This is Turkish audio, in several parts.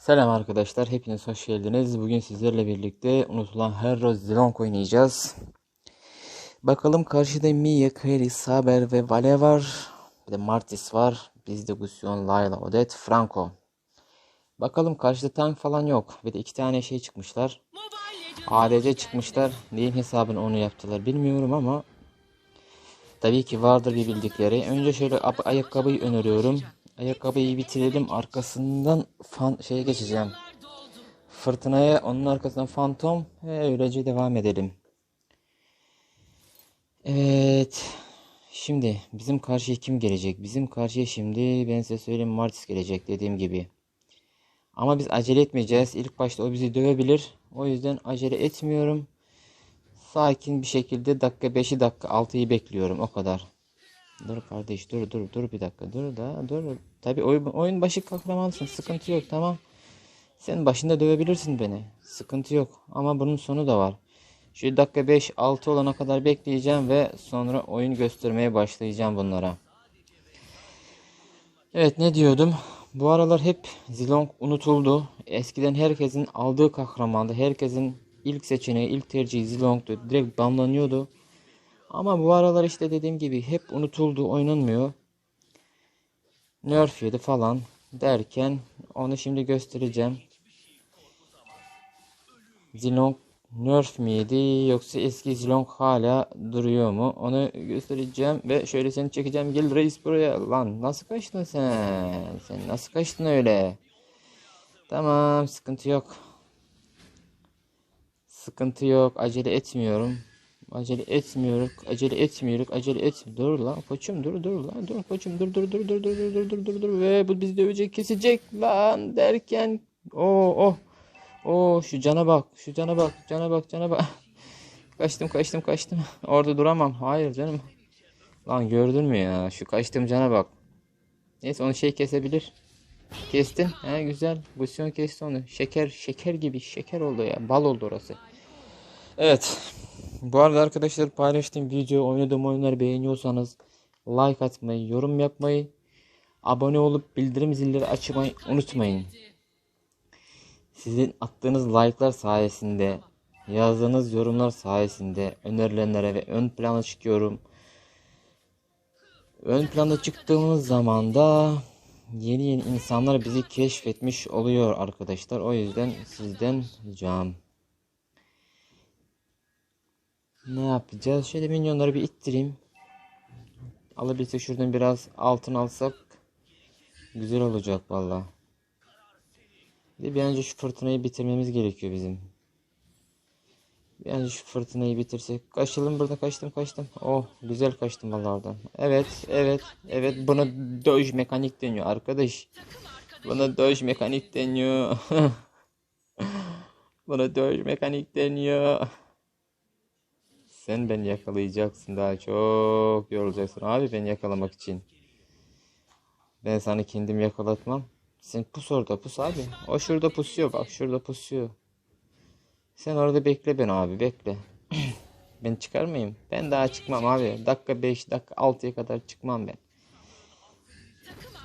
Selam arkadaşlar, hepiniz hoş geldiniz. Bugün sizlerle birlikte unutulan Hero Zilong oynayacağız. Bakalım karşıda Mia, Kairi, Saber ve Vale var. Bir de Martis var. Bizde Gusion, Layla, Odette, Franco. Bakalım karşıda tank falan yok. Bir de iki tane şey çıkmışlar. ADC çıkmışlar. Neyin hesabını onu yaptılar bilmiyorum ama Tabii ki vardır bir bildikleri. Önce şöyle ayakkabıyı öneriyorum. Ayakkabıyı bitirelim. Arkasından fan şeye geçeceğim. Fırtınaya onun arkasından fantom ve öylece devam edelim. Evet. Şimdi bizim karşıya kim gelecek? Bizim karşıya şimdi ben size söyleyeyim Martis gelecek dediğim gibi. Ama biz acele etmeyeceğiz. İlk başta o bizi dövebilir. O yüzden acele etmiyorum. Sakin bir şekilde dakika 5'i dakika 6'yı bekliyorum o kadar. Dur kardeş dur dur dur bir dakika dur da dur. Tabi oyun, oyun başı kahramansın sıkıntı yok tamam. Sen başında dövebilirsin beni. Sıkıntı yok ama bunun sonu da var. Şu dakika 5 6 olana kadar bekleyeceğim ve sonra oyun göstermeye başlayacağım bunlara. Evet ne diyordum? Bu aralar hep Zilong unutuldu. Eskiden herkesin aldığı kahramandı. Herkesin ilk seçeneği, ilk tercihi Zilong'du. Direkt banlanıyordu. Ama bu aralar işte dediğim gibi hep unutuldu, oynanmıyor. Nerf yedi falan derken onu şimdi göstereceğim. Zilong Nerf miydi yoksa eski Zilong hala duruyor mu? Onu göstereceğim ve şöyle seni çekeceğim. Gel reis buraya. Lan nasıl kaçtın sen? Sen nasıl kaçtın öyle? Tamam sıkıntı yok. Sıkıntı yok. Acele etmiyorum. Acele etmiyoruz. Acele etmiyoruz. Acele et. Dur lan koçum dur dur lan dur koçum dur dur dur dur dur dur dur dur dur dur. Ve bu bizi dövecek kesecek lan derken o oh o şu cana bak şu cana bak cana bak cana bak. Kaçtım kaçtım kaçtım. Orada duramam hayır canım. Lan gördün mü ya şu kaçtım cana bak. Neyse onu şey kesebilir. Kestin he güzel. Busyon kesti onu. Şeker şeker gibi şeker oldu ya bal oldu orası. Evet bu arada arkadaşlar paylaştığım video oynadığım oyunları beğeniyorsanız like atmayı, yorum yapmayı, abone olup bildirim zilleri açmayı unutmayın. Sizin attığınız like'lar sayesinde, yazdığınız yorumlar sayesinde önerilenlere ve ön plana çıkıyorum. Ön plana çıktığımız zaman da yeni yeni insanlar bizi keşfetmiş oluyor arkadaşlar. O yüzden sizden ricam. Ne yapacağız? Şöyle minyonları bir ittireyim. Alabilsek şuradan biraz altın alsak güzel olacak valla. Bir, önce şu fırtınayı bitirmemiz gerekiyor bizim. Bir önce şu fırtınayı bitirsek. Kaçalım burada kaçtım kaçtım. Oh güzel kaçtım valla. Evet evet evet buna doj mekanik deniyor arkadaş. Buna doj mekanik deniyor. buna doj mekanik deniyor. Sen beni yakalayacaksın daha çok yorulacaksın abi beni yakalamak için. Ben sana kendim yakalatmam. Sen pus orada pus abi. O şurada pusuyor bak şurada pusuyor. Sen orada bekle beni abi bekle. ben çıkarmayayım. Ben daha çıkmam abi. Dakika 5 dakika 6'ya kadar çıkmam ben.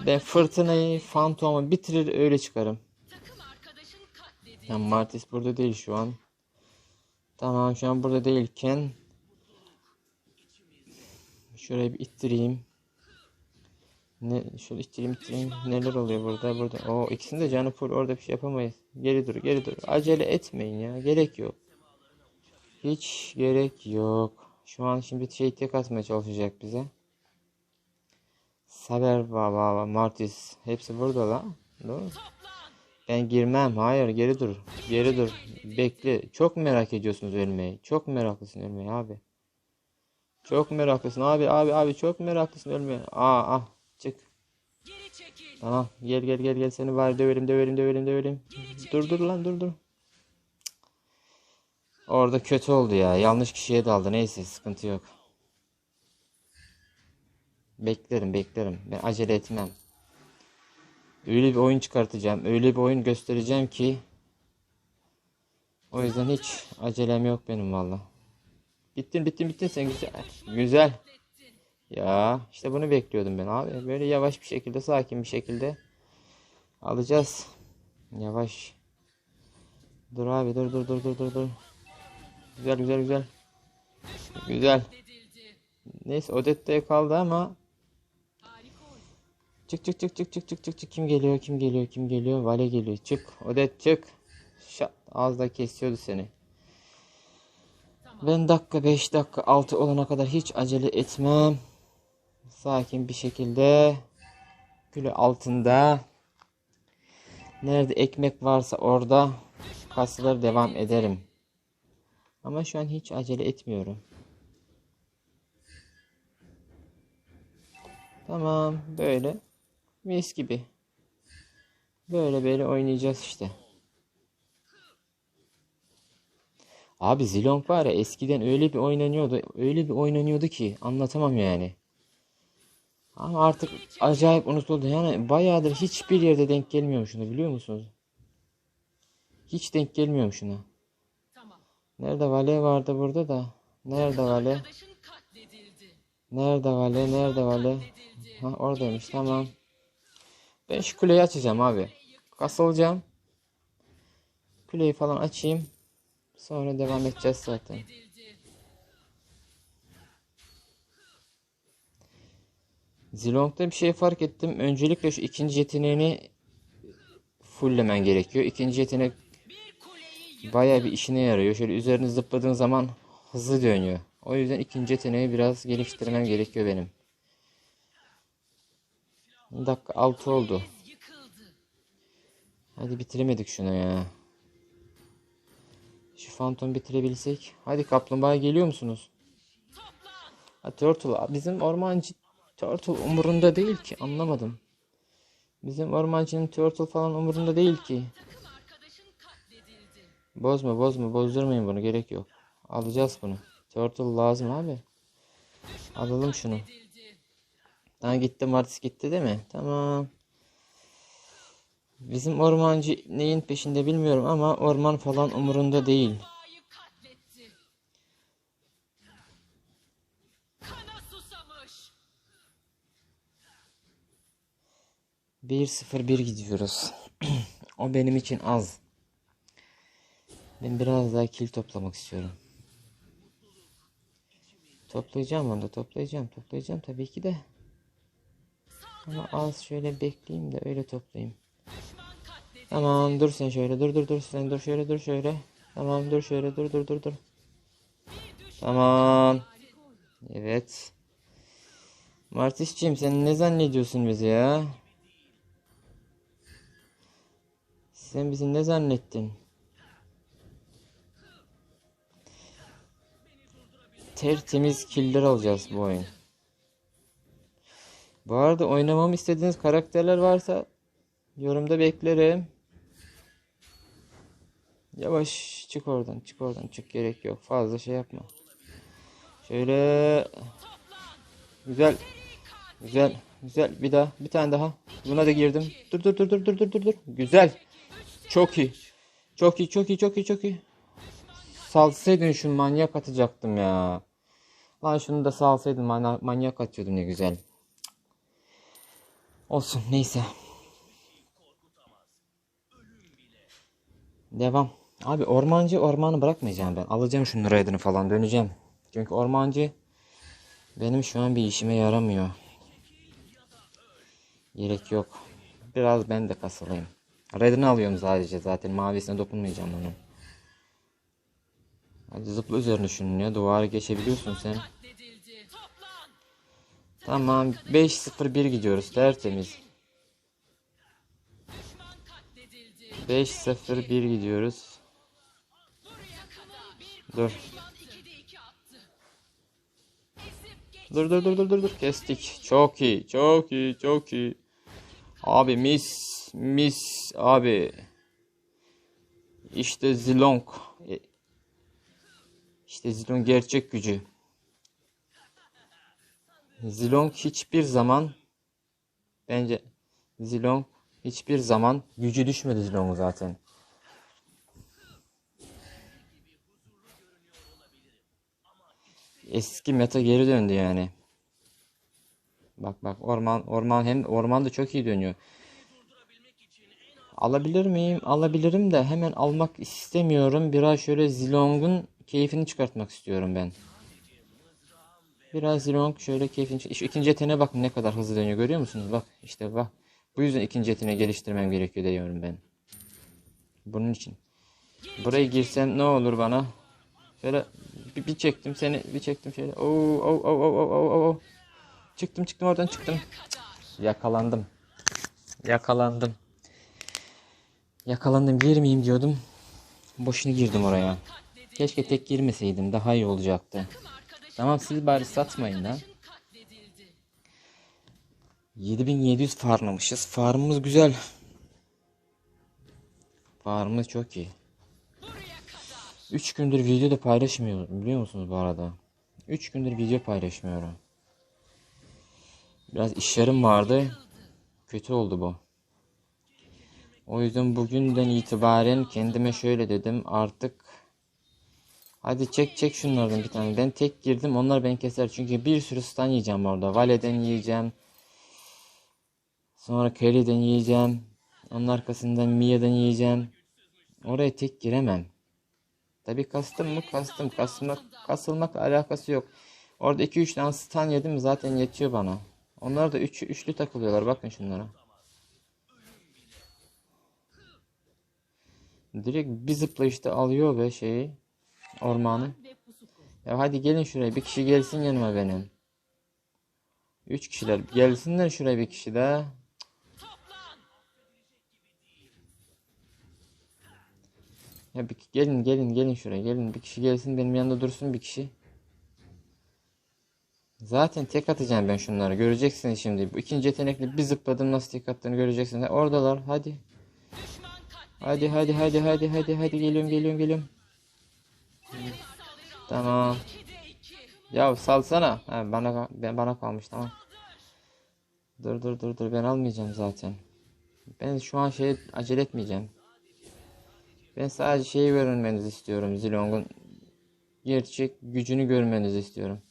Ben fırtınayı fantomu bitirir öyle çıkarım. Ya Martis burada değil şu an. Tamam şu an burada değilken Şuraya bir ittireyim. Ne şöyle ittireyim ittireyim. Neler oluyor burada burada. O ikisinin de canı full orada bir şey yapamayız. Geri dur geri dur. Acele etmeyin ya. Gerek yok. Hiç gerek yok. Şu an şimdi şey tek atmaya çalışacak bize. Saber baba Martis hepsi burada la. Doğru. Ben girmem. Hayır geri dur. Geri dur. Bekle. Çok merak ediyorsunuz ölmeyi. Çok meraklısın ölmeyi abi. Çok meraklısın abi abi abi çok meraklısın ölme. Aa ah çık. Tamam gel gel gel gel seni var döverim döverim döverim döverim. Dur dur lan dur dur. Orada kötü oldu ya. Yanlış kişiye daldı. Neyse sıkıntı yok. Beklerim beklerim. Ben acele etmem. Öyle bir oyun çıkartacağım. Öyle bir oyun göstereceğim ki. O yüzden hiç acelem yok benim valla. Bittin bittin bittin sen güzel. Güzel. Ya işte bunu bekliyordum ben abi. Böyle yavaş bir şekilde sakin bir şekilde alacağız. Yavaş. Dur abi dur dur dur dur dur dur. Güzel güzel güzel. Güzel. Neyse Odette kaldı ama Çık çık çık çık çık çık çık çık kim geliyor kim geliyor kim geliyor Vale geliyor çık Odet çık Şat az da kesiyordu seni Ben dakika 5 dakika 6 olana kadar hiç acele etmem Sakin bir şekilde Külü altında Nerede ekmek varsa orada kasıları devam ederim. Ama şu an hiç acele etmiyorum. Tamam böyle mis gibi. Böyle böyle oynayacağız işte. Abi Zilong var ya eskiden öyle bir oynanıyordu. Öyle bir oynanıyordu ki anlatamam yani. Ama artık acayip unutuldu. Yani bayağıdır hiçbir yerde denk gelmiyorum şuna biliyor musunuz? Hiç denk gelmiyorum şuna. Nerede Vale vardı burada da. Nerede Vale? Nerede Vale? Nerede Vale? Ha oradaymış tamam. Ben şu kuleyi açacağım abi. Kasılacağım. Kuleyi falan açayım. Sonra devam edeceğiz zaten. Zilong'da bir şey fark ettim. Öncelikle şu ikinci yeteneğini fulllemen gerekiyor. İkinci yetenek bayağı bir işine yarıyor. Şöyle üzerine zıpladığın zaman hızlı dönüyor. O yüzden ikinci yeteneği biraz geliştirmem gerekiyor benim. Dakika 6 oldu. Hadi bitiremedik şunu ya. Şu fantom bitirebilsek. Hadi kaplumbağa geliyor musunuz? Ha Turtle. Bizim ormancı Turtle umurunda değil ki. Anlamadım. Bizim ormancının Turtle falan umurunda değil ki. Bozma bozma bozdurmayın bunu gerek yok. Alacağız bunu. Turtle lazım abi. Alalım şunu. Katledildi. Ha gitti Martis gitti değil mi? Tamam. Bizim ormancı neyin peşinde bilmiyorum ama orman falan umurunda değil. Kana susamış. 1-0-1 gidiyoruz. o benim için az. Ben biraz daha kill toplamak istiyorum. Toplayacağım onu da toplayacağım. Toplayacağım tabii ki de. Ama az şöyle bekleyeyim de öyle toplayayım. Tamam dur sen şöyle dur dur dur sen dur şöyle dur şöyle. Tamam dur şöyle dur dur dur dur. Tamam. Evet. Martis'ciğim sen ne zannediyorsun bizi ya? Sen bizi ne zannettin? Tertemiz killer alacağız bu oyun. Bu arada oynamamı istediğiniz karakterler varsa yorumda beklerim. Yavaş çık oradan çık oradan çık gerek yok fazla şey yapma. Şöyle güzel güzel güzel bir daha bir tane daha buna da girdim. Dur dur dur dur dur dur dur dur güzel çok iyi çok iyi çok iyi çok iyi çok iyi. Salsaydın şu manyak atacaktım ya. Lan şunu da salsaydın manyak atıyordum ne güzel. Olsun neyse. Devam. Abi ormancı ormanı bırakmayacağım ben. Alacağım şunun raidini falan döneceğim. Çünkü ormancı benim şu an bir işime yaramıyor. Gerek yok. Biraz ben de kasılayım. Raidini alıyorum sadece zaten. Mavisine dokunmayacağım onun. Hadi zıpla üzerine şunun ya. Duvarı geçebiliyorsun sen. Tamam 5-0-1 gidiyoruz. Tertemiz. Düşman katledildi. 5-0-1 gidiyoruz. Dur. düşman 2'de 2 attı. Ezip geç. Dur dur dur dur dur dur kestik. Çok iyi, çok iyi, çok iyi. Abi mis, mis abi. İşte Zilong. E, İşte Zilong gerçek gücü. Zilong hiçbir zaman bence Zilong hiçbir zaman gücü düşmedi Zilong'un zaten. Eski meta geri döndü yani. Bak bak orman orman hem orman da çok iyi dönüyor. Alabilir miyim? Alabilirim de hemen almak istemiyorum. Biraz şöyle Zilong'un keyfini çıkartmak istiyorum ben. Biraz Zilong şöyle keyfini Şu ikinci yeteneğe bakın ne kadar hızlı dönüyor görüyor musunuz? Bak işte bak. Bu yüzden ikinci yeteneği geliştirmem gerekiyor diyorum ben. Bunun için. Buraya girsem ne olur bana? Şöyle bir, bir çektim seni bir çektim şöyle. Oo, oo, oo, oo, oo, oo. Çıktım çıktım oradan çıktım. Yakalandım. Yakalandım. Yakalandım girmeyeyim diyordum. Boşuna girdim oraya. Keşke tek girmeseydim daha iyi olacaktı. Tamam siz bari satmayın lan. 7700 farmlamışız. Farmımız güzel. Farmımız çok iyi. 3 gündür video da paylaşmıyorum biliyor musunuz bu arada? 3 gündür video paylaşmıyorum. Biraz işlerim vardı. Kötü oldu bu. O yüzden bugünden itibaren kendime şöyle dedim artık Hadi çek çek şunlardan bir tane. Ben tek girdim onlar beni keser. Çünkü bir sürü stun yiyeceğim orada. Vale'den yiyeceğim. Sonra Kelly'den yiyeceğim. Onun arkasından Mia'dan yiyeceğim. Oraya tek giremem. Tabi kastım mı kastım. Kasmak, kasılmakla alakası yok. Orada 2-3 tane stun yedim zaten yetiyor bana. Onlar da üç, üçlü takılıyorlar. Bakın şunlara. Direkt bir zıplayışta alıyor ve şeyi ormanı. Ya hadi gelin şuraya. Bir kişi gelsin yanıma benim. Üç kişiler. Gelsinler şuraya bir kişi daha. Ya bir, gelin gelin gelin şuraya gelin. Bir kişi gelsin benim yanımda dursun bir kişi. Zaten tek atacağım ben şunları. Göreceksiniz şimdi. Bu ikinci yetenekli bir zıpladım nasıl tek attığını göreceksiniz. Oradalar. Hadi. Hadi hadi hadi hadi hadi hadi geliyorum geliyorum geliyorum. Tamam. Ya salsana. Ha, bana ben bana kalmış tamam. Dur dur dur dur ben almayacağım zaten. Ben şu an şey acele etmeyeceğim. Ben sadece şeyi görmenizi istiyorum. Zilong'un gerçek gücünü görmenizi istiyorum.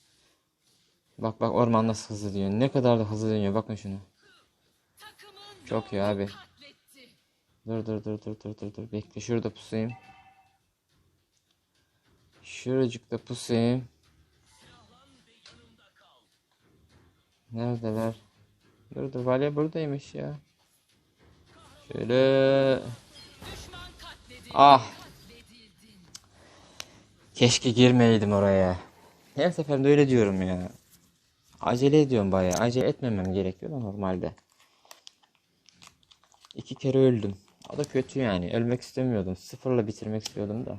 Bak bak orman nasıl hızlı dönüyor. Ne kadar da hızlı dönüyor. Bakın şunu. Çok iyi abi. Dur dur dur dur dur dur dur. Bekle şurada pusayım. Şuracıkta pusayım. Neredeler? Dur dur Valya buradaymış ya. Şöyle. Ah. Keşke girmeyeydim oraya. Her seferinde öyle diyorum ya. Acele ediyorum bayağı. Acele etmemem gerekiyor da normalde. İki kere öldüm. O da kötü yani. Ölmek istemiyordum. Sıfırla bitirmek istiyordum da.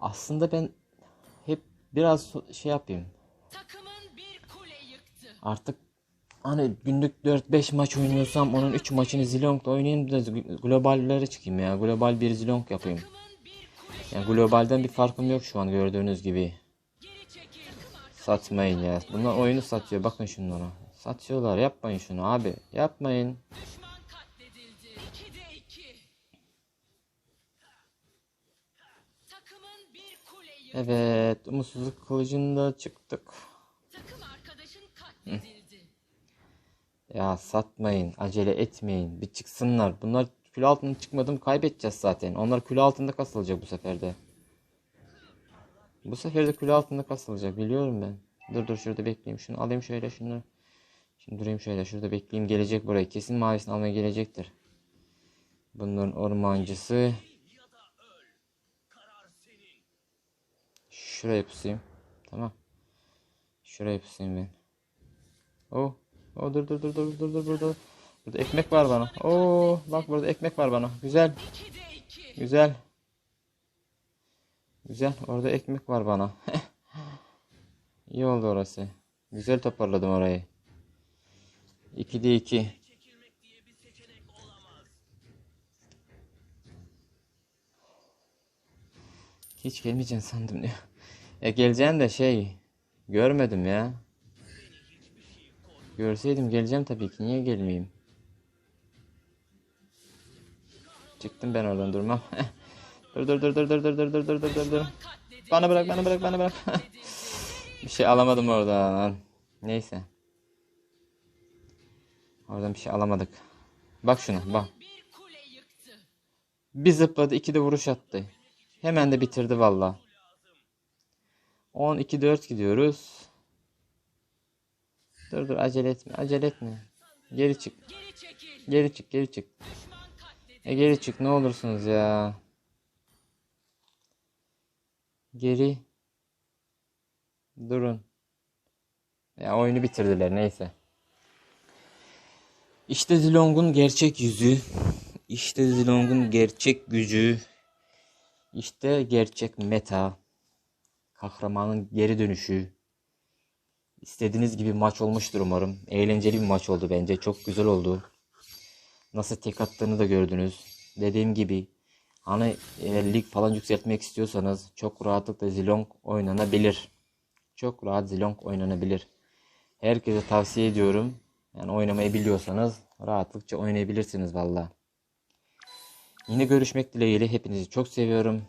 Aslında ben hep biraz şey yapayım. Artık hani günlük 4-5 maç oynuyorsam onun 3 maçını Zilong'da oynayayım da globallere çıkayım ya. Global bir Zilong yapayım. Yani globalden bir farkım yok şu an gördüğünüz gibi. Satmayın ya. Bunlar oyunu satıyor. Bakın şunlara. Satıyorlar. Yapmayın şunu abi. Yapmayın. Düşman katledildi. 2'de 2. Takımın bir kule yıktı. Evet. Umutsuzluk kılıcında çıktık. Takım arkadaşın katledildi. Ya satmayın. Acele etmeyin. Bir çıksınlar. Bunlar kül altında çıkmadım kaybedeceğiz zaten. Onlar kül altında kasılacak bu sefer de. Bu sefer de kül altında kasılacak. Biliyorum ben. Dur dur şurada bekleyeyim. Şunu alayım şöyle şunu. Şimdi durayım şöyle. Şurada bekleyeyim. Gelecek buraya. Kesin mavisini almaya gelecektir. Bunların ormancısı. Şuraya pusayım. Tamam. Şuraya pusayım ben. Oh. Oh dur dur dur dur dur dur burada. Burada ekmek var bana. Oo bak burada ekmek var bana. Güzel. 2'de 2. Güzel. Güzel. Orada ekmek var bana. İyi oldu orası. Güzel toparladım orayı. 2'de 2. Hiç gelmeyeceksin sandım ya. E geleceğim de şey görmedim ya. Görseydim geleceğim tabii ki. Niye gelmeyeyim? Çıktım ben oradan durmam. dur dur dur dur dur dur dur dur dur dur dur dur. Bana bırak bana bırak bana bırak. Bir şey alamadım oradan. Neyse. Oradan bir şey alamadık. Bak şuna bak. Bir zıpladı iki de vuruş attı. Hemen de bitirdi valla. 10-2-4 gidiyoruz. Dur dur acele etme acele etme. Geri çık. Geri çık geri çık. E geri çık ne olursunuz ya. Geri. Durun. Ya oyunu bitirdiler neyse. İşte Zilong'un gerçek yüzü. İşte Zilong'un gerçek gücü. İşte gerçek meta. Kahramanın geri dönüşü. İstediğiniz gibi maç olmuştur umarım. Eğlenceli bir maç oldu bence. Çok güzel oldu. Nasıl tek attığını da gördünüz. Dediğim gibi hani e, lig falan yükseltmek istiyorsanız çok rahatlıkla Zilong oynanabilir. Çok rahat Zilong oynanabilir. Herkese tavsiye ediyorum. Yani oynamayı biliyorsanız rahatlıkça oynayabilirsiniz valla. Yine görüşmek dileğiyle hepinizi çok seviyorum.